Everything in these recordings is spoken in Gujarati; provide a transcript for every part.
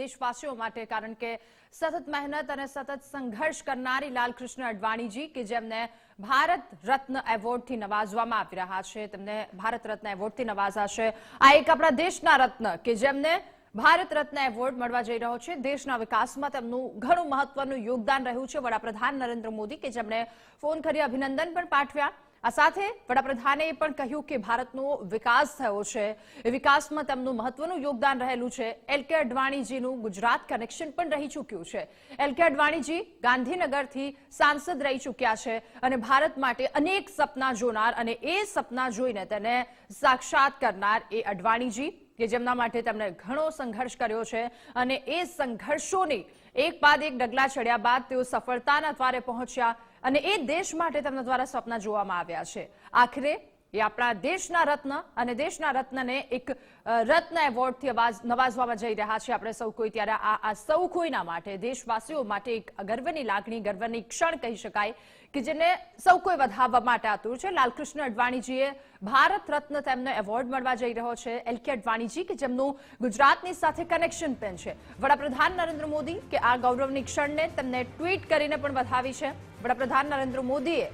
દેશવાસીઓ માટે કારણ કે સતત મહેનત અને સતત સંઘર્ષ કરનારી લાલકૃષ્ણ અડવાણીજી કે જેમને ભારત રત્ન એવોર્ડથી નવાજવામાં આવી રહ્યા છે, તેમને ભારત રત્ન એવોર્ડથી નવાજાશે. આ એક આપણા દેશના રત્ન કે જેમને ભારત રત્ન એવોર્ડ મળવા જઈ રહ્યો છે. દેશના વિકાસમાં તેમનું ઘણું મહત્વનું યોગદાન રહ્યું છે. વડાપ્રધાન નરેન્દ્ર મોદી કે જેમણે ફોન કરી અભિનંદન પણ પાઠવ્યા. આ સાથે વડાપ્રધાને પણ કહ્યું કે ભારતનો વિકાસ થયો છે. એ વિકાસમાં તેમનું મહત્વનું યોગદાન રહેલું છે. એલ કે અડવાણીજીનું ગુજરાત કનેક્શન પણ રહી ચૂક્યું છે. એલ કે અડવાણીજી ગાંધીનગરથી સાંસદ રહી ચૂક્યા છે અને ભારત માટે અનેક સપના જોનાર અને એ સપના જોઈને તેને સાક્ષાત કરનાર એ અડવાણીજી, કે જેમના માટે તેમણે ઘણો સંઘર્ષ કર્યો છે અને એ સંઘર્ષોની એક બાદ એક ડગલા ચડ્યા બાદ તેઓ સફળતાના દ્વારે પહોંચ્યા. અને એ દેશ માટે તેમના દ્વારા સપના જોવામાં આવ્યા છે. આખરે એ આપણા દેશના રત્ન અને દેશના રત્નને એક રત્ન એવોર્ડથી નવાજવામાં જઈ રહ્યા છે. આપણે સૌ કોઈ ત્યારે આ આ સૌ કોઈના માટે, દેશવાસીઓ માટે એક ગર્વની લાગણી, ગર્વની ક્ષણ કહી શકાય કે જેને સૌ કોઈ વધાવવા માટે આતુર છે. લાલકૃષ્ણ અડવાણીજીએ ભારત રત્ન તેમને એવોર્ડ મળવા જઈ રહ્યો છે. એલ કે અડવાણીજી કે જેમનું ગુજરાતની સાથે કનેક્શન પણ છે. વડાપ્રધાન નરેન્દ્ર મોદી કે આ ગૌરવની ક્ષણને તેમને ટ્વીટ કરીને પણ વધાવી છે. વડાપ્રધાન નરેન્દ્ર મોદીએ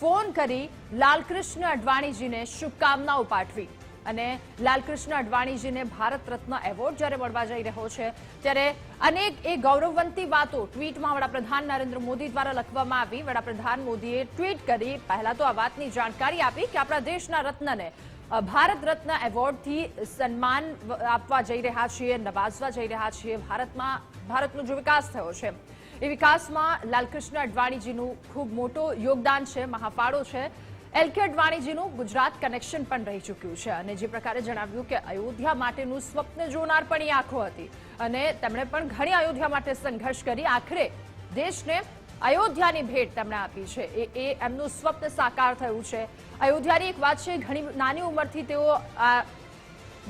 ફોન કરી લાલકૃષ્ણ અડવાણીજીને શુભકામનાઓ પાઠવી અને લાલકૃષ્ણ અડવાણીજીને ભારત રત્ન એવોર્ડ જ્યારે મળવા જઈ રહ્યો છે, ત્યારે અનેક એ ગૌરવવંતી વાતો ટ્વીટમાં વડાપ્રધાન નરેન્દ્ર મોદી દ્વારા લખવામાં આવી. વડાપ્રધાન મોદીએ ટ્વીટ કરી, પહેલા તો આ વાતની જાણકારી આપી કે આપણા દેશના રત્નને ભારત રત્ન એવોર્ડથી સન્માન આપવા જઈ રહ્યા છીએ, નવાજવા જઈ રહ્યા છીએ. ભારતમાં, ભારતનો જો વિકાસ થયો છે. એ વિકાસમાં લાલકૃષ્ણ અડવાણીજીનું ખૂબ મોટું યોગદાન છે, મહાફાળો છે. એલ કે અડવાણીજીનું ગુજરાત કનેક્શન પણ રહી ચૂક્યું છે અને જે પ્રકારે જણાવ્યું કે અયોધ્યા માટેનું સ્વપ્ન જોનાર પણ એ આંખો હતી અને તેમણે પણ ઘણી અયોધ્યા માટે સંઘર્ષ કરી. આખરે દેશને અયોધ્યાની ભેટ તેમણે આપી છે. એ એ એમનું સ્વપ્ન સાકાર થયું છે. અયોધ્યાની એક વાત છે, ઘણી નાની ઉંમરથી તેઓ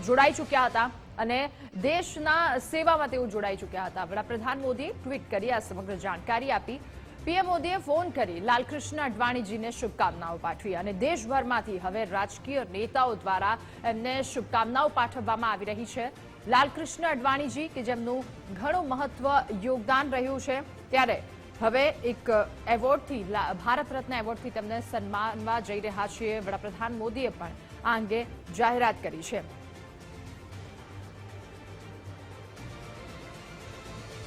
જોડાઈ ચૂક્યા હતા. અને દેશના સેવામાં તેઓ જોડાઈ ચૂક્યા હતા. વડાપ્રધાન મોદીએ ટ્વીટ કરી આ સમગ્ર જાણકારી આપી. પીએમ મોદીએ ફોન કરી લાલકૃષ્ણ અડવાણીજીને શુભકામનાઓ પાઠવી અને દેશભરમાંથી હવે રાજકીય નેતાઓ દ્વારા એમને શુભકામનાઓ પાઠવવામાં આવી રહી છે. લાલકૃષ્ણ અડવાણીજી કે જેમનું ઘણું મહત્વ યોગદાન રહ્યું છે, ત્યારે હવે એક એવોર્ડથી ભારત રત્ન એવોર્ડથી તેમને સન્માનવા જઈ રહ્યા છીએ. વડાપ્રધાન મોદીએ પણ આ અંગે જાહેરાત કરી છે.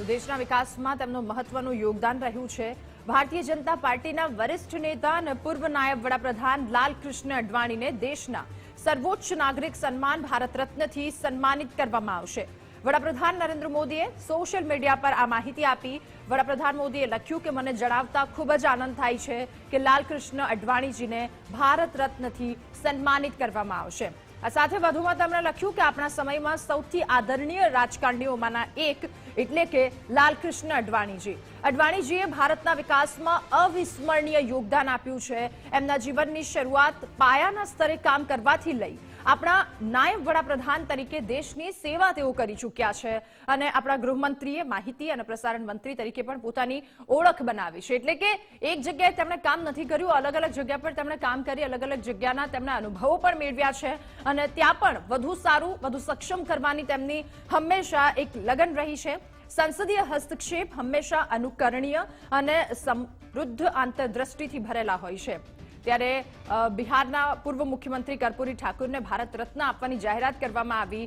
તો દેશના વિકાસમાં તેમનું મહત્વનું યોગદાન રહ્યું છે. ભારતીય જનતા પાર્ટીના વરિષ્ઠ નેતા અને પૂર્વ નાયબ વડાપ્રધાન લાલકૃષ્ણ અડવાણીને દેશના સર્વોચ્ચ નાગરિક સન્માન ભારત રત્નથી સન્માનિત કરવામાં આવશે. વડાપ્રધાન નરેન્દ્ર મોદીએ સોશિયલ મીડિયા પર આ માહિતી આપી. વડાપ્રધાન મોદીએ લખ્યું કે, મને જણાવતા ખૂબ જ આનંદ થાય છે કે લાલકૃષ્ણ અડવાણીજીને ભારત રત્નથી સન્માનિત કરવામાં આવશે. સાથે વધુમાં તેમણે લખ્યું કે આપણા સમયમાં સૌથી આદરણીય રાજકારણીઓમાંના એક એટલે કે લાલકૃષ્ણ અડવાણીજી. અડવાણીજીએ ભારતના વિકાસમાં અવિસ્મરણીય યોગદાન આપ્યું છે. એમના જીવનની શરૂઆત પાયાના સ્તરે કામ કરવાથી લઈ આપણા નાયબ વડાપ્રધાન તરીકે દેશની સેવા તેઓ કરી ચૂક્યા છે અને આપણા ગૃહમંત્રીએ માહિતી અને પ્રસારણ મંત્રી તરીકે પણ પોતાની ઓળખ બનાવી છે. એટલે કે એક જગ્યાએ તેમણે કામ નથી કર્યું, અલગ અલગ જગ્યા પર તેમણે કામ કરી, અલગ અલગ જગ્યાના તેમના અનુભવો પણ મેળવ્યા છે અને ત્યાં પણ વધુ સારું, વધુ સક્ષમ કરવાની તેમની હંમેશા એક લગન રહી છે. સંસદીય હસ્તક્ષેપ હંમેશા અનુકરણીય અને સમૃદ્ધ આંતરદ્રષ્ટિથી ભરેલા હોય છે. ત્યારે બિહારના પૂર્વ મુખ્યમંત્રી કર્પૂરી ઠાકુરને ભારત રત્ન આપવાની જાહેરાત કરવામાં આવી.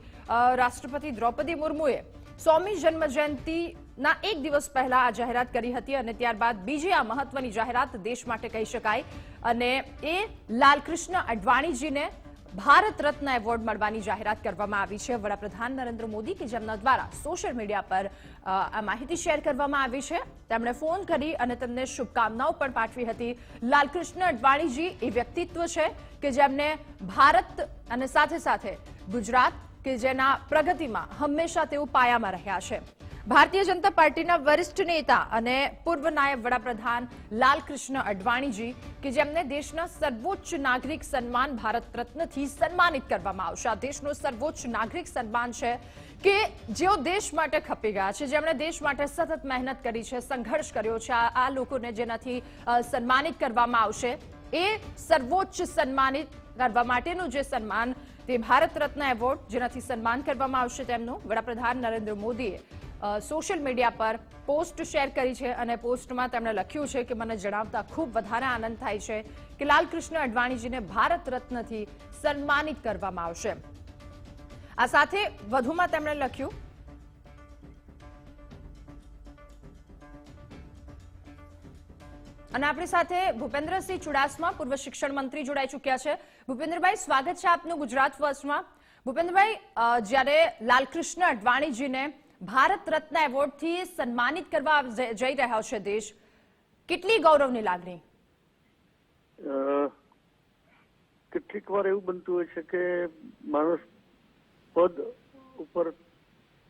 રાષ્ટ્રપતિ દ્રૌપદી મુર્મુએ સ્વામી જન્મ જયંતિના એક દિવસ પહેલા આ જાહેરાત કરી હતી અને ત્યારબાદ બીજી આ મહત્વની જાહેરાત દેશ માટે કહી શકાય. અને એ લાલકૃષ્ણ અડવાણીજીને ભારત રત્ન એવોર્ડ મળવાની જાહેરાત કરવામાં આવી છે. વડાપ્રધાન નરેન્દ્ર મોદી કે જેમના દ્વારા સોશિયલ મીડિયા પર આ માહિતી શેર કરવામાં આવી છે. તેમણે ફોન કરી અને તેમને શુભકામનાઓ પણ પાઠવી હતી. લાલકૃષ્ણ અડવાણીજી એ વ્યક્તિત્વ છે કે જેમને ભારત અને સાથે સાથે ગુજરાત કે જેના પ્રગતિમાં હંમેશા તેઓ પાયામાં રહ્યા છે. ભારતીય જનતા પાર્ટીના વરિષ્ઠ નેતા અને પૂર્વ નાયબ વડાપ્રધાન લાલકૃષ્ણ અડવાણીજી કે જેમને દેશના સર્વોચ્ચ નાગરિક સન્માન ભારત રત્નથી સન્માનિત કરવામાં આવશે. આ દેશનું સર્વોચ્ચ નાગરિક સન્માન છે કે જેઓ દેશ માટે ખપી ગયા છે, જેમણે દેશ માટે સતત મહેનત કરી છે, સંઘર્ષ કર્યો છે, આ લોકોને જેનાથી સન્માનિત કરવામાં આવશે. એ સર્વોચ્ચ સન્માનિત કરવા માટેનું જે સન્માન તે ભારત રત્ન એવોર્ડ જેનાથી સન્માન કરવામાં આવશે તેમનું વડાપ્રધાન નરેન્દ્ર મોદીએ. સોશિયલ મીડિયા પર પોસ્ટ શેર કરી છે અને પોસ્ટમાં તેમણે લખ્યું છે કે મને જણાવતા ખૂબ વધારે આનંદ થાય છે કે લાલકૃષ્ણ અડવાણીજીને ભારત રત્નથી સન્માનિત કરવામાં આવશે. આ સાથે વધુમાં તેમણે લખ્યું, અને આપણી સાથે ભૂપેન્દ્રસિંહ ચુડાસમા, પૂર્વ શિક્ષણ મંત્રી જોડાઈ ચૂક્યા છે. ભૂપેન્દ્રભાઈ, સ્વાગત છે આપનું ગુજરાત ફર્સ્ટમાં ભૂપેન્દ્રભાઈ જ્યારે લાલકૃષ્ણ અડવાણીજીને ભારત રત્ન એવોર્ડથી સન્માનિત કરવા જઈ રહ્યો છે દેશ. કેટલી ગૌરવની લાગણી? કેટલીક વાર એવું બનતું હોય છે કે માણસ પદ ઉપર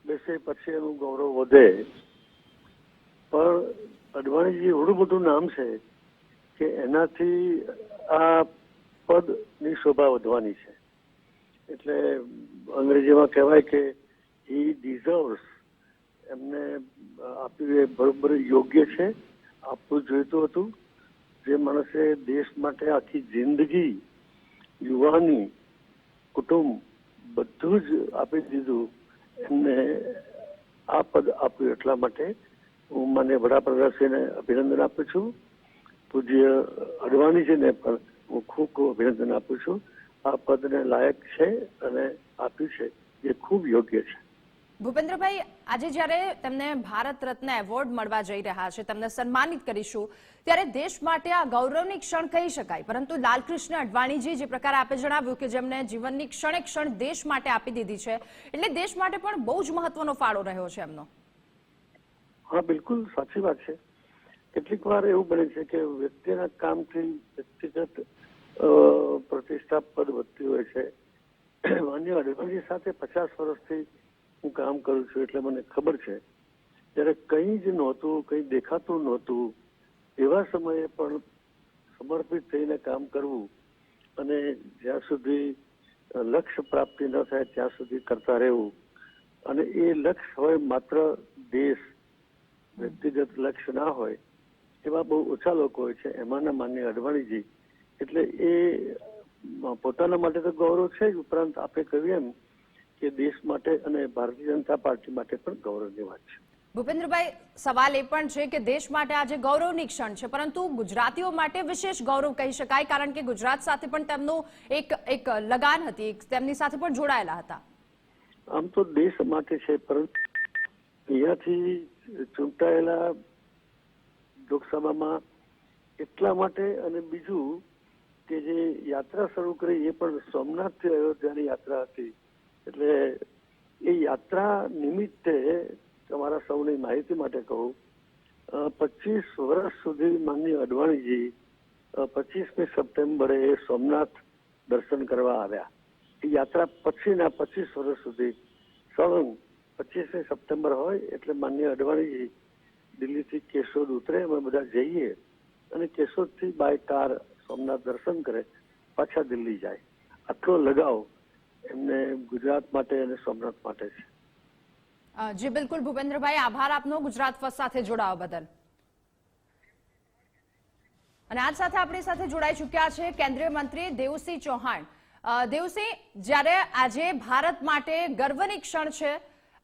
બેસે પછી એનું ગૌરવ વધે. પણ અડવાણીજી એવડું મોટું નામ છે કે એનાથી આ પદની શોભા વધવાની છે. એટલે અંગ્રેજીમાં કહેવાય કે હી ડિઝર્વ્સ એમને આપ્યું એ બરોબર યોગ્ય છે. આપવું જોઈતું હતું. જે માણસે દેશ માટે આખી જિંદગી, યુવાની, કુટુંબ બધું જ આપી દીધું. એમને આ પદ આપ્યું એટલા માટે હું માન્ય વડાપ્રધાનશ્રીને અભિનંદન આપું છું. પૂજ્ય અડવાણીજીને પણ હું ખૂબ ખૂબ અભિનંદન આપું છું. આ પદને લાયક છે અને આપ્યું છે. એ ખૂબ યોગ્ય છે. ભૂપેન્દ્રભાઈ, આજે જ્યારે તમને ભારત રત્ન એવોર્ડ મળવા જઈ રહ્યા છે, તમને સન્માનિત કરીશું, ત્યારે દેશ માટે આ ગૌરવની ક્ષણ કહી શકાય. પરંતુ લાલકૃષ્ણ અડવાણીજી જે પ્રકાર આપે જણાવ્યું કે જેમને જીવનની ક્ષણે ક્ષણ દેશ માટે આપી દીધી છે, એટલે દેશ માટે પણ બહુ જ મહત્વનો ફાળો રહ્યો છે એમનો. હા, બિલકુલ સાચી વાત છે. કેટલીક વાર એવું બને છે કે વ્યક્તિના કામથી વ્યક્તિગત પ્રતિષ્ઠા પદ વધતી હોય છે. માન્ય અડવાણી સાથે પચાસ વર્ષથી હું કામ કરું છું એટલે મને ખબર છે. જ્યારે કંઈ જ નહોતું, કંઈ દેખાતું નહોતું. એવા સમયે પણ સમર્પિત થઈને કામ કરવું અને જ્યાં સુધી લક્ષ્ય પ્રાપ્તિ ન થાય ત્યાં સુધી કરતા રહેવું. અને એ લક્ષ્ય હોય માત્ર દેશ, વ્યક્તિગત લક્ષ્ય ના હોય, એવા બહુ ઓછા લોકો હોય છે, એમાંના માન્ય અડવાણીજી. એટલે એ પોતાના માટે તો ગૌરવ છે જ ઉપરાંત આપે કહ્યું એમ કે દેશ માટે અને ભારતીય જનતા પાર્ટી માટે પણ ગૌરવની વાત છે. ભૂપેન્દ્રભાઈ સવાલ એ પણ છે કે દેશ માટે આજે ગૌરવની ક્ષણ છે પરંતુ ગુજરાતીઓ માટે વિશેષ ગૌરવ કહી શકાય કારણ કે ગુજરાત સાથે પણ તેમનું એક એક લગાન હતી તેમની સાથે પણ જોડાયેલા હતા. આમ તો દેશ માટે છે પરંતુ અહીંયાથી ચૂંટાયેલા લોકસભામાં એટલા માટે અને બીજું કે જે યાત્રા શરૂ કરી એ પણ સોમનાથથી અયોધ્યાની યાત્રા હતી. એટલે એ યાત્રા નિમિત્તે તમારા સૌની માહિતી માટે કહું. પચીસ વર્ષ સુધી માનનીય અડવાણીજી પચીસમી સપ્ટેમ્બરે સોમનાથ દર્શન કરવા આવ્યા. એ યાત્રા પછીના પચીસ વર્ષ સુધી. સળંગ, પચીસમી સપ્ટેમ્બર હોય એટલે માન્ય અડવાણીજી દિલ્હીથી કેશોદ ઉતરે, અમે બધા જઈએ અને કેશોદથી બાય કાર સોમનાથ દર્શન કરે, પાછા દિલ્હી જાય. આટલો લગાવ એમને ગુજરાત માટે અને સોમનાથ માટે છે. જી બિલકુલ, ભૂપેન્દ્રભાઈ, આભાર આપનો ગુજરાત ફર્સ્ટ સાથે જોડાવા બદલ. અને આજ સાથે આપણી સાથે જોડાઈ ચૂક્યા છે કેન્દ્રીય મંત્રી દેવસિંહ ચૌહાણ. દેવસિંહ, જ્યારે આજે ભારત માટે ગર્વની ક્ષણ છે,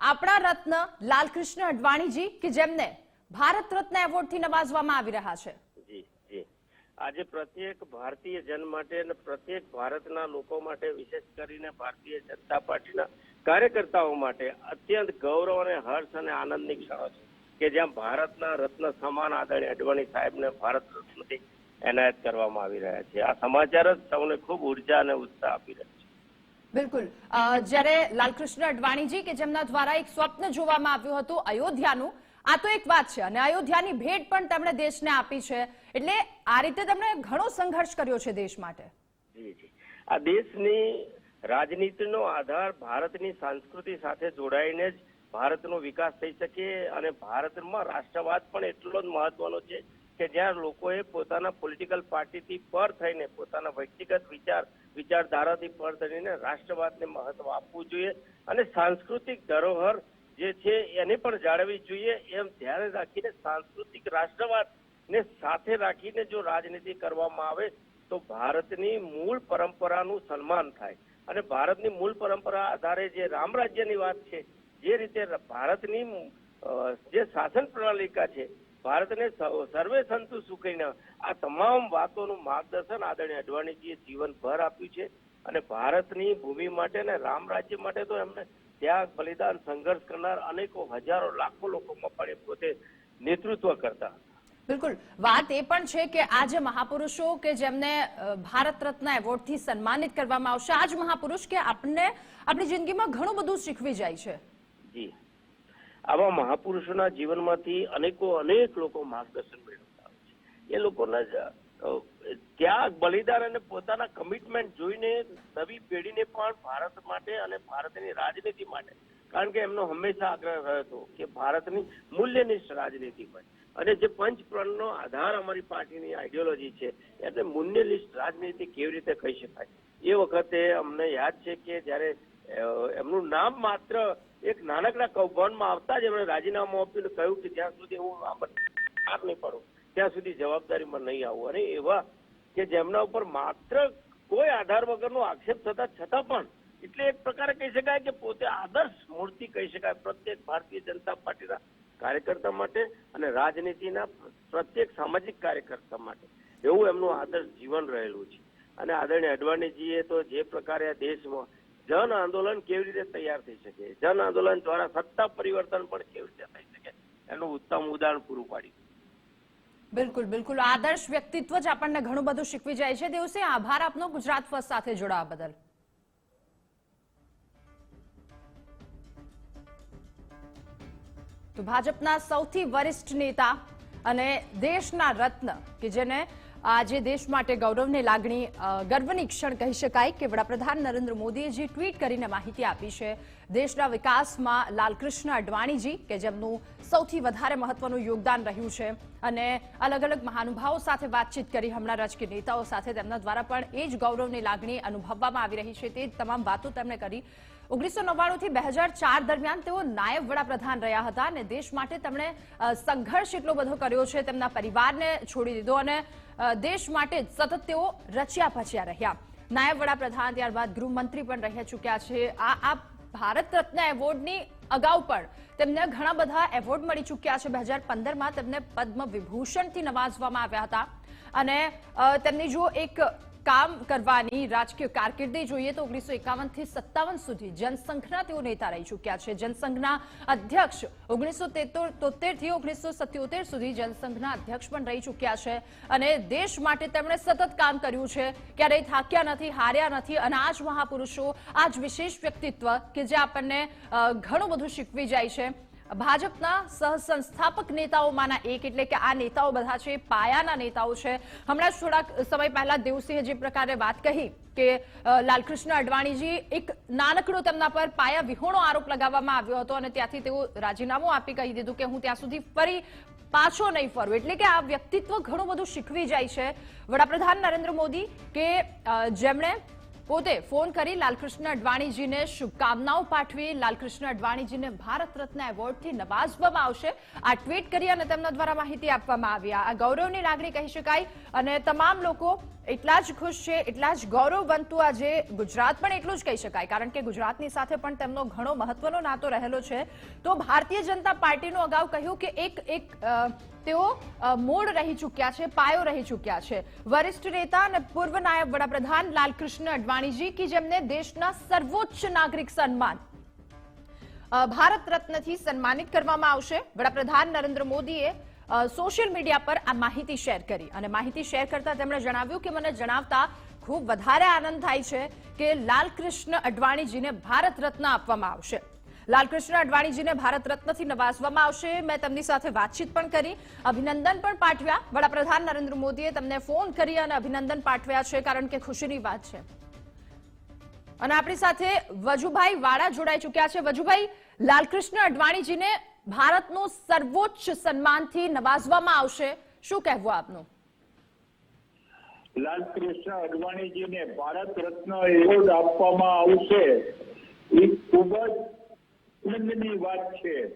આપણા રત્ન લાલકૃષ્ણ અડવાણીજી કે જેમને ભારત રત્ન એવોર્ડથી નવાજવામાં આવી રહ્યા છે? આજે પ્રત્યેક ભારતીય જન માટે અને પ્રત્યેક ભારતના લોકો માટે, વિશેષ કરીને ભારતીય જનતા પાર્ટીના કાર્યકર્તાઓ માટે અત્યંત ગૌરવ અને હર્ષ અને આનંદની ક્ષણો છે કે જ્યાં ભારતના રત્ન સમાન આદરણીય અડવાણી સાહેબને ભારત રત્નથી એનાયત કરવામાં આવી રહ્યા છે. આ સમાચાર જ સૌને ખૂબ ઊર્જા અને ઉત્સાહ આપી રહ્યા છે. બિલકુલ. જ્યારે લાલકૃષ્ણ અડવાણીજી, કે જેમના દ્વારા એક સ્વપ્ન જોવામાં આવ્યું હતું, અયોધ્યાનું આ તો એક વાત છે, અને અયોધ્યાની ભેટ પણ તેમણે દેશને આપી છે. એટલે આ રીતે તેમણે ઘણો સંઘર્ષ કર્યો છે દેશ માટે. આ દેશની રાજનીતિનો આધાર ભારતની સંસ્કૃતિ સાથે જોડાઈને જ ભારતનો વિકાસ થઈ શકે અને ભારતમાં રાષ્ટ્રવાદ પણ એટલો જ મહત્વનો છે કે જ્યાં લોકોએ પોતાના પોલિટિકલ પાર્ટીથી પર થઈને પોતાના વ્યક્તિગત વિચાર, વિચારધારાથી પર થઈને રાષ્ટ્રવાદને મહત્વ આપવું જોઈએ અને સાંસ્કૃતિક ધરોહર જે છે એને પણ જાળવવી જોઈએ એમ ધ્યાન રાખીને સાંસ્કૃતિક રાષ્ટ્રવાદ ને સાથે રાખીને જો રાજનીતિ કરવામાં આવે તો ભારતની મૂળ પરંપરાનું સન્માન થાય. અને ભારતની મૂળ પરંપરા આધારે જે રામ રાજ્યની વાત છે, જે રીતે ભારતની જે શાસન પ્રણાલિકા છે, ભારતને સર્વે સંતુ સુખીને આ તમામ વાતોનું માર્ગદર્શન આદરણીય અડવાણીજીએ જીવનભર આપ્યું છે. અને ભારતની ભૂમિ માટે ને રામ રાજ્ય માટે તો એમને ત્યાગ બલિદાન સંઘર્ષ કરનાર અનેકો હજારો લાખો લોકોમાં પણ પોતે નેતૃત્વ કરતા બિલકુલ. વાત એ પણ છે કે આ જે મહાપુરુષો કે જેમને ભારત રત્ન એવોર્ડથી સન્માનિત કરવામાં આવશે આ જ મહાપુરુષ કે આપણને આપણી જિંદગીમાં ઘણું બધું શીખવી જાય છે. જી. આવા મહાપુરુષોના જીવનમાંથી અનેકો અનેક લોકો માર્ગદર્શન મેળવતા હોય છે. એ લોકોના ત્યાગ, બલિદાન અને પોતાના કમિટમેન્ટ જોઈને નવી પેઢીને પણ ભારત માટે અને ભારતની રાજનીતિ માટે. કારણ કે એમનો હંમેશા આગ્રહ રહ્યો હતો કે ભારતની મૂલ્યનિષ્ઠ રાજનીતિ હોય. અને જે પંચપ્રણનો આધાર અમારી પાર્ટીની આઈડિયોલોજી છે એટલે મૂલ્યનિષ્ઠ રાજનીતિ કેવી રીતે કહી શકાય? એ વખતે અમને યાદ છે કે જ્યારે એમનું નામ માત્ર એક નાનકડા કૌભાંડમાં આવતા જ એમણે રાજીનામું આપ્યું કહ્યું કે જ્યાં સુધી હું આ નહીં પડું, ત્યાં સુધી જવાબદારીમાં નહીં આવું. અને એવા કે જેમના ઉપર માત્ર કોઈ આધાર વગરનો આક્ષેપ થતા છતાં પણ, એટલે એક પ્રકારે કહી શકાય કે પોતે આદર્શ મૂર્તિ કહી શકાય પ્રત્યેક ભારતીય જનતા પાર્ટીના કાર્યકર્તા માટે અને રાજનીતિના પ્રત્યેક સામાજિક કાર્યકર્તા માટે. એવું એમનું આદર્શ જીવન રહેલું છે. અને આદરણીય અડવાણીજીએ તો જે પ્રકારે દેશમાં જન આંદોલન કેવી રીતે તૈયાર થઈ શકે? જન આંદોલન દ્વારા સત્તા પરિવર્તન પણ કેવી રીતે થઈ શકે? એનું ઉત્તમ ઉદાહરણ પૂરું પાડ્યું. બિલકુલ બિલકુલ. આદર્શ વ્યક્તિત્વ જ આપણને ઘણું બધું શીખવી જાય છે. દિવસે આભાર આપનો. ગુજરાત ફર્સ્ટ સાથે જોડાવા બદલ. ભાજપના સૌથી વરિષ્ઠ નેતા અને દેશના રત્ન, કે જેને આજે દેશ માટે ગૌરવની લાગણી ગર્વની ક્ષણ કહી શકાય, કે વડાપ્રધાન નરેન્દ્ર મોદીએ જે ટ્વીટ કરીને માહિતી આપી છે દેશના વિકાસમાં લાલકૃષ્ણ અડવાણીજી, કે જેમનું સૌથી વધારે મહત્વનું યોગદાન રહ્યું છે. અને અલગ અલગ મહાનુભાવો સાથે વાતચીત કરી હમણાં રાજકીય નેતાઓ સાથે તેમના દ્વારા પણ એ જ ગૌરવની લાગણી અનુભવવામાં આવી રહી છે. તે તમામ વાતો તેમણે કરી. ઓગણીસો નવ્વાણુંથી બે હજાર ચાર દરમિયાન તેઓ નાયબ વડાપ્રધાન રહ્યા હતા અને દેશ માટે તેમણે સંઘર્ષ એટલો બધો કર્યો છે, તેમના પરિવારને છોડી દીધો અને દેશ માટે સતત તેઓ રચ્યા પચ્યા રહ્યા. નાયબ વડાપ્રધાન ત્યારબાદ ગૃહમંત્રી પણ રહ્યા ચૂક્યા છે. આ આ ભારત રત્ન એવોર્ડની અગાઉ પણ તેમને ઘણા બધા એવોર્ડ મળી ચૂક્યા છે. બે હજાર પંદરમાં તેમને પદ્મ વિભૂષણથી નવાજવામાં આવ્યા હતા. અને તેમની જો એક કામ કરવાની રાજકીય કારકિર્દી જોઈએ તો ઓગણીસો એકાવનથી સત્તાવન સુધી જનસંઘના તેઓ નેતા રહી ચૂક્યા છે. જનસંઘના અધ્યક્ષ ઓગણીસો તોતેરથી ઓગણીસો સત્યોતેર સુધી જનસંઘના અધ્યક્ષ પણ રહી ચૂક્યા છે અને દેશ માટે તેમણે સતત કામ કર્યું છે. ક્યારેય થાક્યા નથી, હાર્યા નથી અને આ જ મહાપુરુષો, આ જ વિશેષ વ્યક્તિત્વ કે જે આપણને ઘણું બધું શીખવી જાય છે. ભાજપના સહસંસ્થાપક નેતાઓમાંના એક એટલે કે આ નેતાઓ બધા છે, પાયાના નેતાઓ છે. હમણાં જ થોડાક સમય પહેલા દેવસિંહે જે પ્રકારે વાત કહી કે લાલકૃષ્ણ અડવાણીજી એક નાનકડો તેમના પર પાયા વિહોણો આરોપ લગાવવામાં આવ્યો હતો અને ત્યાંથી તેઓ રાજીનામું આપી કહી દીધું કે હું ત્યાં સુધી ફરી પાછો નહીં ફરું. એટલે કે આ વ્યક્તિત્વ ઘણું બધું શીખવી જાય છે. વડાપ્રધાન નરેન્દ્ર મોદી કે જેમણે પોતે ફોન કરી લાલકૃષ્ણ અડવાણીજીને શુભકામનાઓ પાઠવી. લાલકૃષ્ણ અડવાણીજીને ભારત રત્ન એવોર્ડથી નવાજવામાં આવશે. આ ટ્વીટ કરી અને તેમના દ્વારા માહિતી આપવામાં આવી. આ ગૌરવની લાગણી કહી શકાય અને તમામ લોકો એટલા જ ખુશ છે, એટલા જ ગૌરવવંતુ આજે ગુજરાત પણ એટલું જ કહી શકાય. કારણ કે ગુજરાતની સાથે પણ તેમનો ઘણો મહત્વનો નાતો રહેલો છે. તો ભારતીય જનતા પાર્ટીનું અગાઉ કહ્યું કે એક એક તેઓ મૂળ રહી ચૂક્યા છે, પાયો રહી ચૂક્યા છે. વરિષ્ઠ નેતા અને પૂર્વ નાયબ વડાપ્રધાન લાલકૃષ્ણ અડવાણીજી, કે જેમને દેશના સર્વોચ્ચ નાગરિક સન્માન ભારત રત્નથી સન્માનિત કરવામાં આવશે. વડાપ્રધાન નરેન્દ્ર મોદીએ સોશિયલ મીડિયા પર આ માહિતી શેર કરી. અને માહિતી શેર કરતા તેમણે જણાવ્યું કે મને જણાવતા ખૂબ વધારે આનંદ થાય છે કે લાલકૃષ્ણ અડવાણીજીને ભારત રત્ન આપવામાં આવશે. લાલકૃષ્ણ અડવાણીજીને ભારત રત્નથી નવાજવામાં આવશે. મેં તેમની સાથે વાતચીત પણ કરી. અભિનંદન પણ પાઠવ્યા. વડાપ્રધાન નરેન્દ્ર મોદીએ તમને ફોન કરી અને અભિનંદન પાઠવ્યા છે, કારણ કે ખુશીની વાત છે. અને આપણી સાથે વજુભાઈ વાળા જોડાઈ ચૂક્યા છે. વજુભાઈ, લાલકૃષ્ણ અડવાણીજીને ભારતનું સર્વોચ્ચ સન્માનથી નવાજવામાં આવશે. શું કહેવું આપનું? લાલકૃષ્ણ અડવાણીજીને ભારત રત્ન એવોર્ડ આપવામાં આવશે. એ ખૂબ જ આનંદની વાત છે.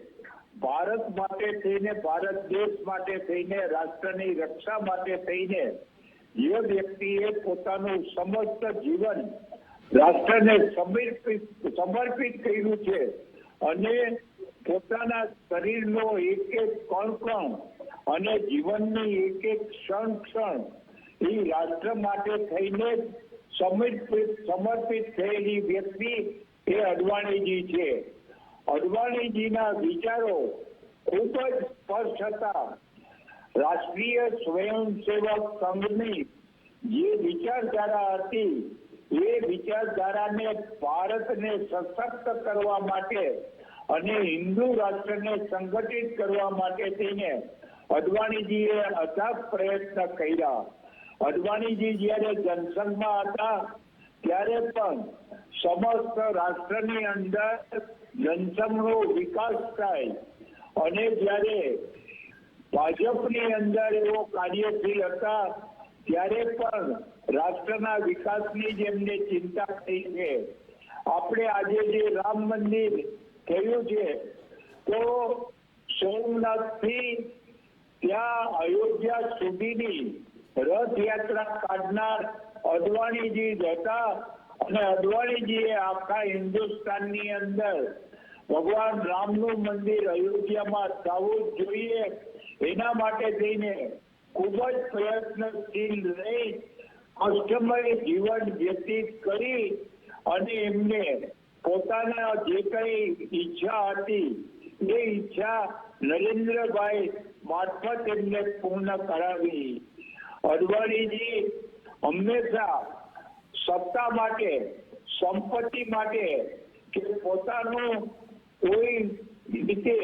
ભારત માટે થઈને, ભારત દેશ માટે થઈને, રાષ્ટ્રની રક્ષા માટે થઈને જે વ્યક્તિએ પોતાનું સમસ્ત જીવન રાષ્ટ્રને સમર્પિત સમર્પિત કર્યું છે. અને પોતાના શરીરનો એક એક કણ કણ અને જીવનની એક એક ક્ષણ ક્ષણ એ રાષ્ટ્ર માટે થઈને સમર્પિત સમર્પિત થયેલી વ્યક્તિ એ અડવાણીજી છે. અડવાણીજીના વિચારો ખૂબ જ સ્પષ્ટ હતા. રાષ્ટ્રીય સ્વયંસેવક સંઘની જે વિચારધારા હતી, એ વિચારધારાને ભારતને સશક્ત કરવા માટે અને હિન્દુ રાષ્ટ્રને સંગઠિત કરવા માટે થઈને અડવાણીજીએ અથાગ પ્રયત્ન કર્યા. અડવાણીજી જ્યારે જનસંઘમાં હતા, ત્યારે પણ સમસ્ત રાષ્ટ્રની અંદર જનસંઘનો વિકાસ થાય અને જ્યારે ભાજપની અંદર એવો કાર્યશીલ હતા, ત્યારે પણ રાષ્ટ્રના વિકાસની જ એમને ચિંતા થઈ છે. આપણે આજે જે રામ મંદિર થયું છે, તો સોમનાથથી ત્યાં અયોધ્યા સુધીની રથયાત્રા કાઢનાર અડવાણીજી જ હતા. અને અડવાણીજીએ આખા હિન્દુસ્તાનની અંદર ભગવાન રામનું મંદિર અયોધ્યામાં થવું જોઈએ. એના માટે થઈને ખૂબ જ પ્રયત્નશીલ રહી કષ્ટમય જીવન વ્યતીત કરી અને એમને પોતાના જે કઈ ઈચ્છા હતી, એ ઈચ્છા નરેન્દ્રભાઈ મારફત એમને પૂર્ણ કરાવી. અડવાણીજી, હંમેશા સત્તા માટે, સંપત્તિ માટે કે પોતાનું કોઈ રીતે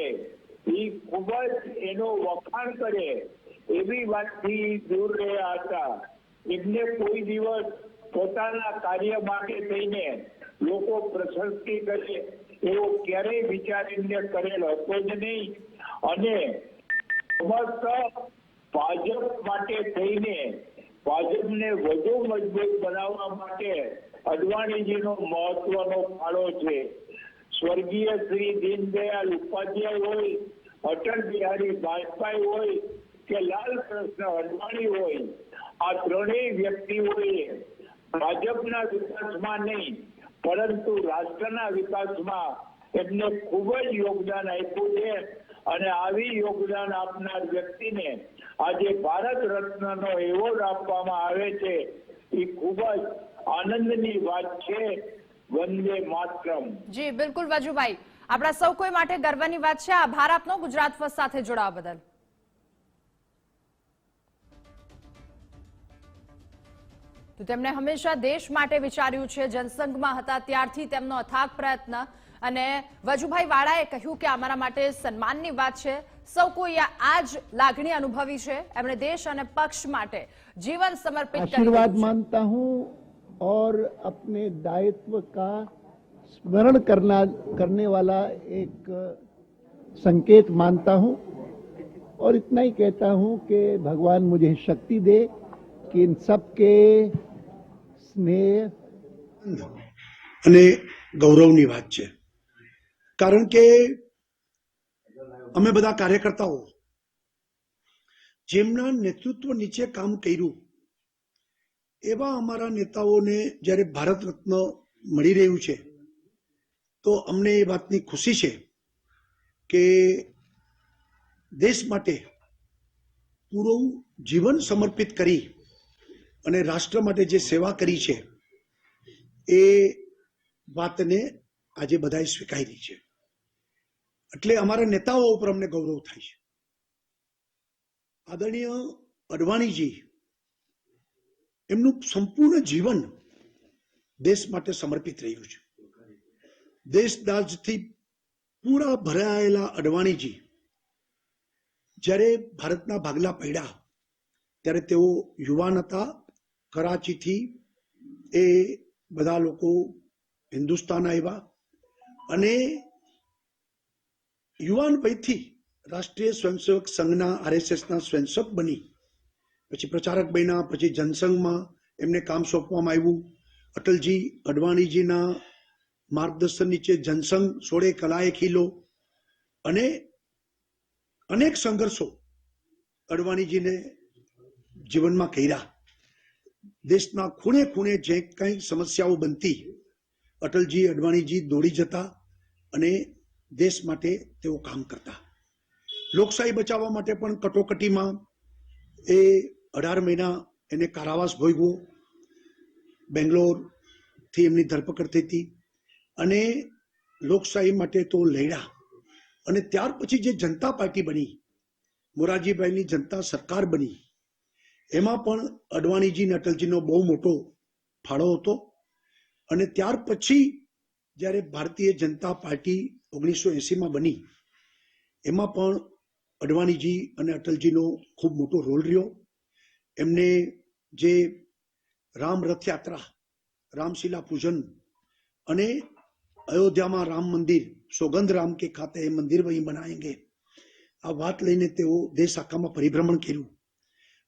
ખૂબ જ એનો વખાણ કરે એવી વાતથી દૂર રહ્યા હતા. એમને કોઈ દિવસ પોતાના કાર્ય માટે થઈને લોકો પ્રશસ્તિ કરે એવો ક્યારેય વિચાર એમને કરેલ હતો જ નહીં. અને સમસ્ત ભાજપ માટે થઈને ભાજપને વધુ મજબૂત બનાવવા માટે અડવાણીજીનો મહત્વનો ફાળો છે. સ્વર્ગીય શ્રી દીનદયાલ ઉપાધ્યાય હોય, અટલ બિહારી વાજપેયી હોય કે લાલ કૃષ્ણ અડવાણી હોય, આ ત્રણેય વ્યક્તિઓએ ભાજપના વિકાસમાં નહીં, પરંતુ રાષ્ટ્રના વિકાસમાં એમને ખૂબ જ યોગદાન આપ્યું છે અને આવી યોગદાન આપનાર વ્યક્તિને આજે ભારત રત્નનો એવોર્ડ આપવામાં આવે છે. એ ખૂબ જ આનંદની વાત છે. વંદે માતરમ. જી બિલકુલ વજુભાઈ. આપણા સૌ કોઈ માટે ગર્વની વાત છે. આભાર આપનો. ગુજરાત ફર્સ્ટ સાથે જોડાવા બદલ. તો તેમણે હંમેશા દેશ માટે વિચાર્યું છે. જનસંઘમાં હતા ત્યારથી તેમનો અથાગ પ્રયત્ન. અને વજુભાઈ વાળાએ કહ્યું કે અમારા માટે સન્માનની વાત છે. સૌ કોઈ આ જ લાગણી અનુભવી છે. એમણે દેશ અને પક્ષ માટે જીવન સમર્પિત આશીર્વાદ માનતા હું और अपने दायित्व का स्मरण करना करने वाला एक संकेत मानता हूं और इतना ही कहता हूं कि भगवान मुझे शक्ति दे कि इन सब के स्नेह અને ગૌરવની વાત છે કારણ કે અમે બધા કાર્યકર્તાઓ જેમના નેતૃત્વ નીચે કામ કર્યું એવા અમારા નેતાઓને જ્યારે ભારત રત્ન મળી રહ્યું છે, તો અમને એ વાતની ખુશી છે કે દેશ માટે પૂરું જીવન સમર્પિત કરી અને રાષ્ટ્ર માટે જે સેવા કરી છે, એ વાતને આજે બધાએ સ્વીકારી છે. એટલે અમારા નેતાઓ ઉપર અમને ગૌરવ થાય છે. આદરણીય અડવાણીજી એમનું સંપૂર્ણ જીવન દેશ માટે સમર્પિત રહ્યું છે. દેશદાજથી પૂરા ભરાયેલા અડવાણીજી જ્યારે ભારતના ભાગલા પડ્યા, ત્યારે તેઓ યુવાન હતા. કરાચીથી એ બધા લોકો હિન્દુસ્તાન આવ્યા અને યુવાન વયથી રાષ્ટ્રીય સ્વયંસેવક સંઘના, આરએસએસના સ્વયંસેવક બની. પછી પ્રચારક બન્યા, પછી જનસંઘમાં એમને કામ સોંપવામાં આવ્યું. અટલજી અડવાણીજીના માર્ગદર્શન નીચે જનસંઘ સોળે કલાએ ખીલો અને અનેક સંઘર્ષો અડવાણીજીને જીવનમાં કર્યા. દેશના ખૂણે ખૂણે જે કંઈ સમસ્યાઓ બનતી, અટલજી અડવાણીજી દોડી જતા અને દેશ માટે તેઓ કામ કરતા. લોકશાહી બચાવવા માટે પણ કટોકટીમાં એ અઢાર મહિના એને કારાવાસ ભોગવો બેંગ્લોરથી એમની ધરપકડ થઈ હતી અને લોકશાહી માટે તો લડ્યા. અને ત્યાર પછી જે જનતા પાર્ટી બની, મોરારજીભાઈની જનતા સરકાર બની, એમાં પણ અડવાણીજી અને અટલજીનો બહુ મોટો ફાળો હતો. અને ત્યાર પછી જ્યારે ભારતીય જનતા પાર્ટી ઓગણીસો એંસીમાં બની, એમાં પણ અડવાણીજી અને અટલજીનો ખૂબ મોટો રોલ રહ્યો. એમને જે રામ રથયાત્રા, રામશીલા પૂજન અને અયોધ્યામાં રામ મંદિર સોગંધ રામ કે ખાતે એ મંદિર વહી બનાવેંગે આ વાત લઈને તેઓ દેશ આખામાં પરિભ્રમણ કર્યું.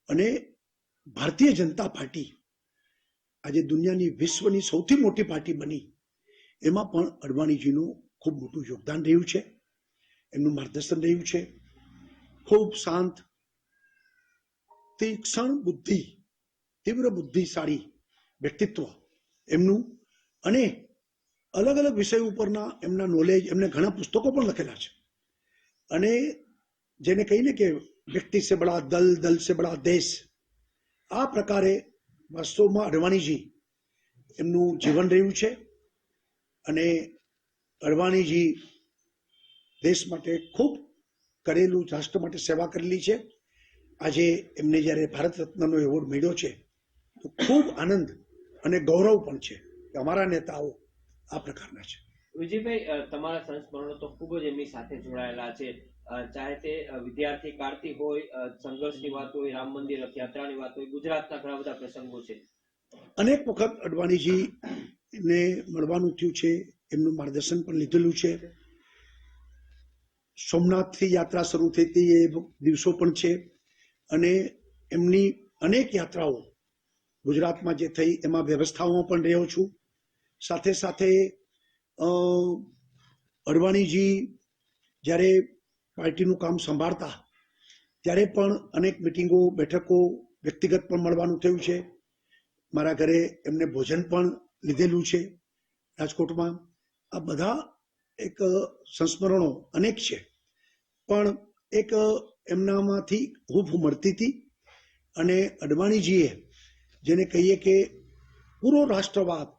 અને ભારતીય જનતા પાર્ટી આજે દુનિયાની વિશ્વની સૌથી મોટી પાર્ટી બની. એમાં પણ અડવાણીજીનું ખૂબ મોટું યોગદાન રહ્યું છે. એમનું માર્ગદર્શન રહ્યું છે. ખૂબ શાંત તીક્ષ્ણ બુદ્ધિ, તીવ્ર બુદ્ધિશાળી વ્યક્તિત્વ એમનું અને અલગ અલગ વિષય ઉપરના એમના નોલેજ એમને ઘણા પુસ્તકો પણ લખેલા છે. અને જેને કહીને કે વ્યક્તિ સે બડા, દલ દલ સે બડા, દેશ, આ પ્રકારે વાસ્તવમાં અડવાણીજી એમનું જીવન રહ્યું છે. અને અડવાણીજી દેશ માટે ખૂબ કરેલું, રાષ્ટ્ર માટે સેવા કરેલી છે. આજે એમને જ્યારે ભારત રત્નનો એવોર્ડ મળ્યો છે તો ખૂબ આનંદ અને ગૌરવ પણ છે કે અમારા નેતાઓ આ પ્રકારના છે. વિજયભાઈ તમારા સંસ્મરણો તો ખૂબ જ એમની સાથે જોડાયેલા છે. ચાહે તે વિદ્યાર્થી કાળથી હોય સંઘર્ષની વાત હોય રામ મંદિર રથયાત્રાની વાત હોય ગુજરાતના ઘણા બધા પ્રસંગો છે. અનેક વખત અડવાણીજી ને મળવાનું થયું છે એમનું માર્ગદર્શન પણ લીધેલું છે. સોમનાથથી યાત્રા શરૂ થઈ હતી એ દિવસો પણ છે. અને એમની અનેક યાત્રાઓ ગુજરાતમાં જે થઈ એમાં વ્યવસ્થાઓમાં પણ રહ્યો છું. સાથે સાથે અડવાણીજી જ્યારે પાર્ટીનું કામ સંભાળતા, ત્યારે પણ અનેક મિટિંગો, બેઠકો વ્યક્તિગત પણ મળવાનું થયું છે. મારા ઘરે એમને ભોજન પણ લીધેલું છે રાજકોટમાં. આ બધા એક સંસ્મરણો અનેક છે. પણ એક એમનામાંથી હૂફ મળતી હતી અને અડવાણીજીએ જેને કહીએ કે પૂરો રાષ્ટ્રવાદ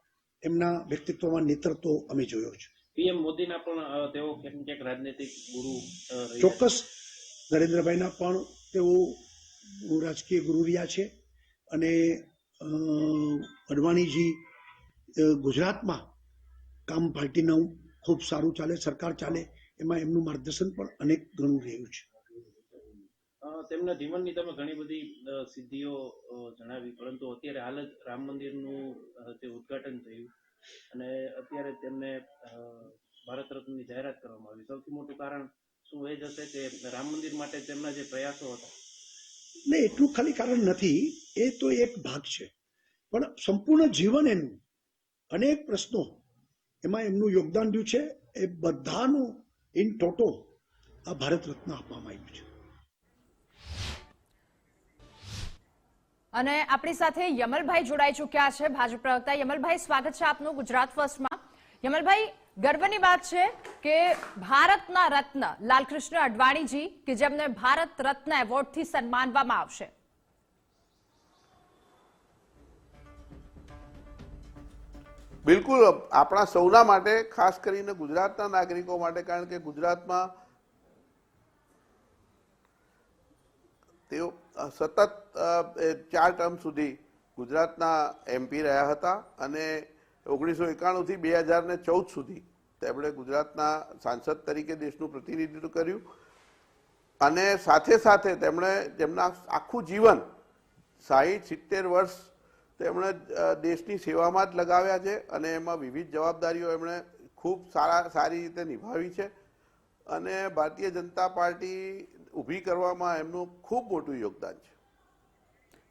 એમના વ્યક્તિત્વમાં નેતૃત્વ અમે જોયો છે પીએમ મોદીના પણ તેઓ ક્યાંક રાજનૈતિક ગુરુ. ચોક્કસ નરેન્દ્રભાઈના પણ તેઓ રાજકીય ગુરુ રહ્યા છે અને અડવાણીજી ગુજરાતમાં કામ પાર્ટીનું ખૂબ સારું ચાલે સરકાર ચાલે એમાં એમનું માર્ગદર્શન પણ અનેક ઘણું રહ્યું છે તેમના જીવનની તમે ઘણી બધી સિદ્ધિઓ જણાવી. પરંતુ અત્યારે હાલ જ રામ મંદિરનું જે ઉદ્ઘાટન થયું અને અત્યારે તેમને ભારત રત્નની જાહેરાત કરવામાં આવી. સૌથી મોટું કારણ શું એ જ હશે કે રામ મંદિર માટે તેમના જે પ્રયાસો હતા. ને એટલું ખાલી કારણ નથી. એ તો એક ભાગ છે. પણ સંપૂર્ણ જીવન એનું, અનેક પ્રશ્નો, એમાં એમનું યોગદાન રહ્યું છે. એ બધાનું ઇન ટોટો આ ભારત રત્ન આપવામાં આવ્યું છે. અને આપણી સાથે યમલભાઈ જોડાઈ ચૂક્યા છે, ભાજપ પ્રવક્તા. યમલભાઈ, સ્વાગત છે આપનું ગુજરાત ફર્સ્ટમાં. યમલભાઈ, ગર્વની વાત છે કે ભારતના રત્ન લાલકૃષ્ણ અડવાણીજી, કે જેમને ભારત રત્ન એવોર્ડથી સન્માનવામાં આવશે? બિલકુલ. આપણા સૌના માટે, ખાસ કરીને ગુજરાતના નાગરિકો માટે, કારણ કે ગુજરાતમાં તેઓ સતત ચાર ટર્મ સુધી ગુજરાતના એમપી રહ્યા હતા અને ઓગણીસો એકાણુંથી બે હજાર ને ચૌદ સુધી તેમણે ગુજરાતના સાંસદ તરીકે દેશનું પ્રતિનિધિત્વ કર્યું. અને સાથે સાથે તેમણે તેમના આખું જીવન સાહીઠ, સિત્તેર વર્ષ તેમણે દેશની સેવામાં જ લગાવ્યા છે અને એમાં વિવિધ જવાબદારીઓ એમણે ખૂબ સારા, સારી રીતે નિભાવી છે. અને ભારતીય જનતા પાર્ટી ઊભી કરવામાં એમનું ખૂબ મોટું યોગદાન છે.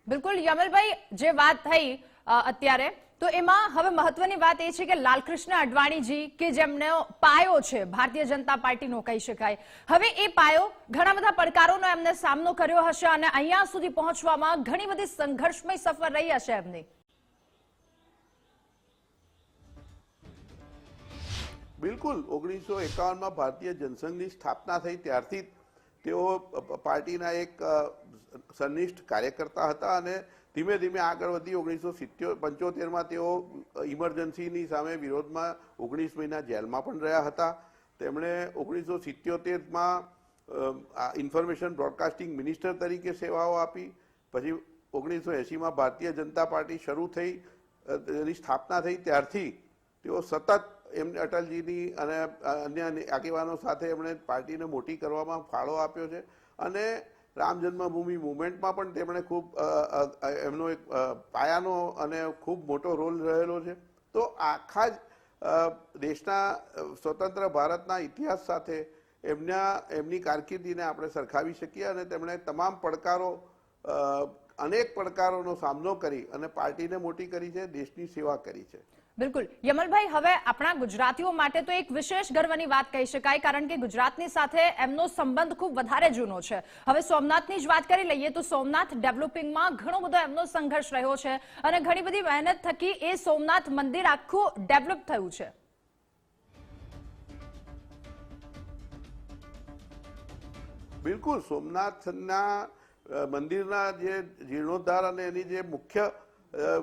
બિલકુલ યમલભાઈ જે વાત થઈ અત્યારે તો એમાં હવે મહત્વની વાત એ છે કે લાલકૃષ્ણ અડવાણીજી કે જેમનો પાયો છે ભારતીય જનતા પાર્ટીનો કહી શકાય હવે એ પાયો ઘણા બધા પડકારોનો એમને સામનો કર્યો હશે અને અહીંયા સુધી પહોંચવામાં ઘણી બધી સંઘર્ષમય સફર રહી હશે એમની. બિલકુલ ઓગણીસો એકાવનમાં ભારતીય જનસંઘની સ્થાપના થઈ ત્યારથી તેઓ પાર્ટીના એક સનિષ્ઠ કાર્યકર્તા હતા અને ધીમે ધીમે આગળ વધી ઓગણીસો સિત્યોતેર પંચોતેરમાં તેઓ ઇમરજન્સીની સામે વિરોધમાં ઓગણીસ મહિના જેલમાં પણ રહ્યા હતા. તેમણે ઓગણીસો સિત્યોતેરમાં ઇન્ફોર્મેશન બ્રોડકાસ્ટિંગ મિનિસ્ટર તરીકે સેવાઓ આપી. પછી ઓગણીસો એંશીમાં ભારતીય જનતા પાર્ટી શરૂ થઈ એની સ્થાપના થઈ. ત્યારથી તેઓ સતત એમને અટલજીની અને અન્ય આગેવાનો સાથે એમણે પાર્ટીને મોટી કરવામાં ફાળો આપ્યો છે. અને રામ જન્મભૂમિ મુવમેન્ટમાં પણ તેમણે ખૂબ એમનો એક પાયાનો અને ખૂબ મોટો રોલ રહેલો છે. તો આખા જ દેશના સ્વતંત્ર ભારતના ઇતિહાસ સાથે એમના, એમની કારકિર્દીને આપણે સરખાવી શકીએ અને તેમણે તમામ પડકારો અનેક પડકારોનો સામનો કરી અને પાર્ટીને મોટી કરી છે, દેશની સેવા કરી છે. બિલકુલ. યમલભાઈ, હવે આપણા ગુજરાતીઓ માટે તો એક વિશેષ ગર્વની વાત કહી શકાય, કારણ કે ગુજરાતની સાથે એમનો સંબંધ ખૂબ વધારે જૂનો છે. હવે સોમનાથની જ વાત કરી લઈએ તો સોમનાથ ડેવલપિંગમાં ઘણો બધો એમનો સંઘર્ષ રહ્યો છે અને ઘણી બધી મહેનત થકી એ સોમનાથ મંદિર આખું ડેવલપ થયું છે. બિલકુલ, સોમનાથના મંદિરના જે જીર્ણોદ્ધાર અને એની જે મુખ્ય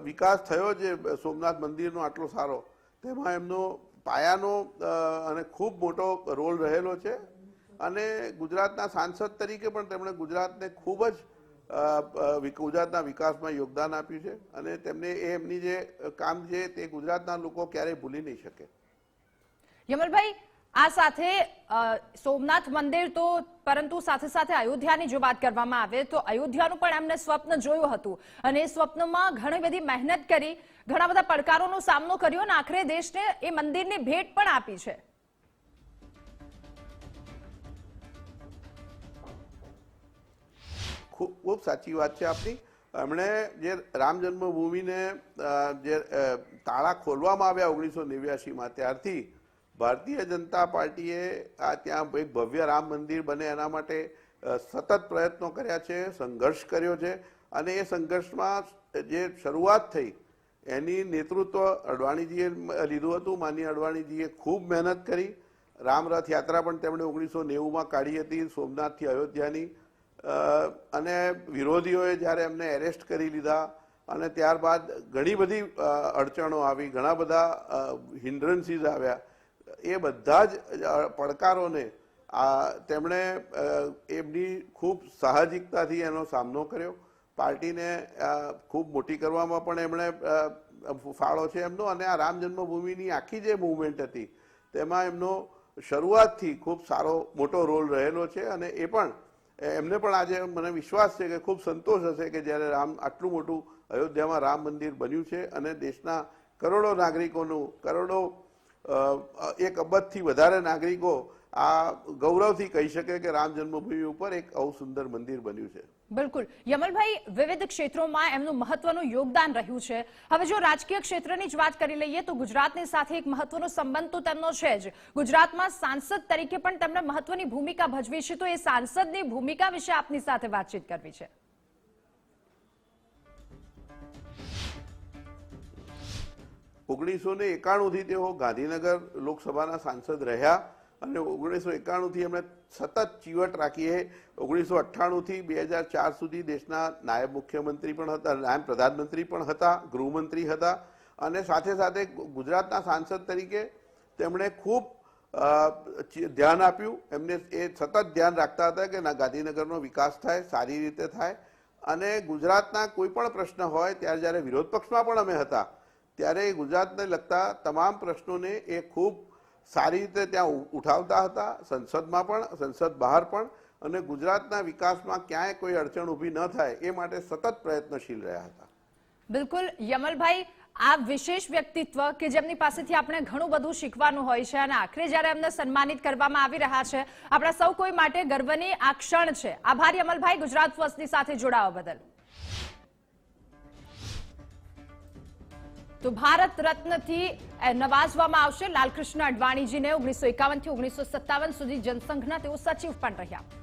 વિકાસ થયો છે સોમનાથ મંદિરનો આટલો સારો, તેમાં એમનો પાયાનો અને ખૂબ મોટો રોલ રહેલો છે. અને ગુજરાતના સાંસદ તરીકે પણ તેમણે ગુજરાતને ખૂબ જ ગુજરાતના વિકાસમાં યોગદાન આપ્યું છે. અને તેમને એમની જે કામ છે તે ગુજરાતના લોકો ક્યારેય ભૂલી નહીં શકે. યમલભાઈ આ સાથે સોમનાથ મંદિર તો પરંતુ સાથે સાથે અયોધ્યાની જો વાત કરવામાં આવે તો અયોધ્યાનું પણ એમને સ્વપ્ન જોયું હતું. અને એ સ્વપ્નમાં ઘણી બધી મહેનત કરી, ઘણા બધા પડકારોનો સામનો કર્યો અને આખરે દેશને એ મંદિરની ભેટ પણ આપી છે. ખૂબ સાચી વાત છે આપની. એમણે જે રામ જન્મભૂમિને જે તાળા ખોલવામાં આવ્યા ઓગણીસો નેવ્યાસીમાં ત્યારથી ભારતીય જનતા પાર્ટીએ આ ત્યાં એક ભવ્ય રામ મંદિર બને એના માટે સતત પ્રયત્નો કર્યા છે, સંઘર્ષ કર્યો છે અને એ સંઘર્ષમાં જે શરૂઆત થઈ એની નેતૃત્વ અડવાણીજીએ લીધું હતું. માનીય અડવાણીજીએ ખૂબ મહેનત કરી. રામરથ યાત્રા પણ તેમણે ઓગણીસો નેવુંમાં કાઢી હતી, સોમનાથથી અયોધ્યાની. અને વિરોધીઓએ જ્યારે એમને એરેસ્ટ કરી લીધા અને ત્યારબાદ ઘણી બધી અડચણો આવી, ઘણા બધા હિન્ડ્રન્સીસ આવ્યા. એ બધા જ પડકારોને આ તેમણે એમની ખૂબ સાહજિકતાથી એનો સામનો કર્યો. પાર્ટીને ખૂબ મોટી કરવામાં પણ એમણે ફાળો છે એમનો. અને આ રામ જન્મભૂમિની આખી જે મુવમેન્ટ હતી, તેમાં એમનો શરૂઆતથી ખૂબ સારો, મોટો રોલ રહેલો છે. અને એ પણ એમને પણ આજે મને વિશ્વાસ છે કે ખૂબ સંતોષ હશે કે જ્યારે રામ આટલું મોટું અયોધ્યામાં રામ મંદિર બન્યું છે. અને દેશના કરોડો નાગરિકોનું, કરોડો એક અબજથી વધારે નાગરિકો આ ગૌરવથી કહી શકે કે રામ જન્મભૂમિ ઉપર એક આવું સુંદર મંદિર બન્યું છે. બિલકુલ. યમલભાઈ, વિવિધ ક્ષેત્રોમાં એમનું મહત્વનું યોગદાન રહ્યું છે. હવે જો રાજકીય ક્ષેત્રની જ વાત કરી લઈએ, તો ગુજરાતની સાથે એક મહત્વનો સંબંધ તો તેમનો છે જ. ગુજરાતમાં સાંસદ તરીકે પણ તેમણે મહત્વની ભૂમિકા ભજવી છે, તો એ સાંસદની ભૂમિકા વિશે આપની સાથે વાતચીત કરવી છે. ઓગણીસો ને એકાણુંથી તેઓ ગાંધીનગર લોકસભાના સાંસદ રહ્યા અને ઓગણીસો એકાણુંથી એમણે સતત ચીવટ રાખીએ ઓગણીસો અઠ્ઠાણુંથી બે હજાર ચાર સુધી દેશના નાયબ મુખ્યમંત્રી પણ હતા, નાયબ પ્રધાનમંત્રી પણ હતા, ગૃહમંત્રી હતા અને સાથે સાથે ગુજરાતના સાંસદ તરીકે તેમણે ખૂબ ધ્યાન આપ્યું. એમને એ સતત ધ્યાન રાખતા હતા કે ગાંધીનગરનો વિકાસ થાય, સારી રીતે થાય અને ગુજરાતના કોઈ પણ પ્રશ્ન હોય, ત્યારે જ્યારે વિરોધ પક્ષમાં પણ અમે હતા ત્યારે ગુજરાતને લગતા તમામ પ્રશ્નોને એ ખૂબ સારી રીતે ત્યાં ઉઠાવતા હતા. સંસદમાં પણ, સંસદ બહાર પણ અને ગુજરાતના વિકાસમાં ક્યાંય કોઈ અડચણ ઊભી ન થાય એ માટે સતત પ્રયત્નશીલ રહ્યા હતા. બિલકુલ. યમલભાઈ, આ વિશેષ વ્યક્તિત્વ કે જેમની પાસેથી આપણે ઘણું બધું શીખવાનું હોય છે અને આખરે જ્યારે એમને સન્માનિત કરવામાં આવી રહ્યા છે, આપણા સૌ કોઈ માટે ગર્વની આ ક્ષણ છે. આભાર યમલભાઈ. ગુજરાત ફર્સ્ટની સાથે જોડાવા બદલ. તો ભારત રત્નથી નવાજવામાં આવશે લાલકૃષ્ણ અડવાણીજીને ઓગણીસો એકાવનથી ઓગણીસો સત્તાવન સુધી જનસંઘના તેઓ સચિવ પણ રહ્યા.